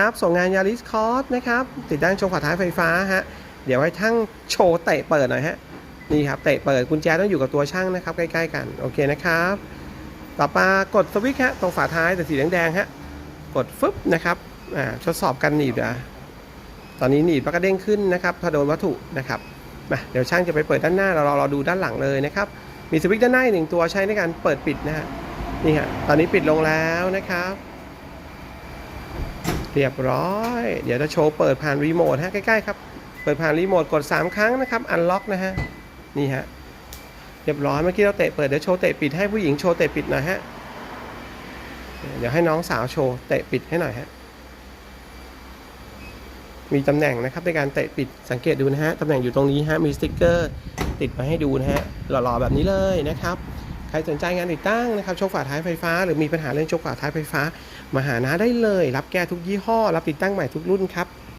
ครับส่งงานยาริสคอร์สนะครับติดตั้งโชว์ขวาท้ายไฟฟ้าฮะเดี๋ยวให้ช่างโชว์เตะเปิดหน่อยฮะนี่ครับเตะเปิดกุญแจต้องอยู่กับตัวช่างนะครับใกล้ๆกันโอเคนะครับ ต่อมากดสวิตช์ฮะตรงฝาท้ายแต่สีแดงๆฮะกดฟึบนะครับอ่าทดสอบกันหนีบนะตอนนี้หนีบแล้วก็เด้งขึ้นนะครับพอโดนวัตถุนะครับมาเดี๋ยวช่างจะไปเปิดด้านหน้าเราเราดูด้านหลังเลยนะครับมีสวิตช์ด้านหน้าหนึ่งตัวใช้ในการเปิดปิดนะฮะนี่ฮะตอนนี้ปิดลงแล้วนะครับ เรียบร้อย เดี๋ยวจะโชว์เปิดผ่านรีโมทฮะใกล้ๆครับ เปิดผ่านรีโมทกด 3 ครั้งนะครับอันล็อกนะฮะ นี่ฮะ เรียบร้อยเมื่อกี้เราเตะเปิดเดี๋ยวโชว์เตะปิดให้ผู้หญิงโชว์เตะปิดหน่อยฮะ เดี๋ยวให้น้องสาวโชว์เตะปิดให้หน่อยฮะ มีตำแหน่งนะครับในการเตะปิดสังเกตดูนะฮะตำแหน่งอยู่ตรงนี้ฮะมีสติ๊กเกอร์ ติดมาให้ดูนะฮะหล่อๆแบบนี้เลยนะครับ ใครสนใจงานติดตั้งนะครับชคฝาท้ายไฟฟ้า หรือมีปัญหาเรื่องชคฝาท้ายไฟฟ้า มาหาน้าได้เลย รับแก้ทุกยี่ห้อ รับติดตั้งใหม่ทุกรุ่นครับ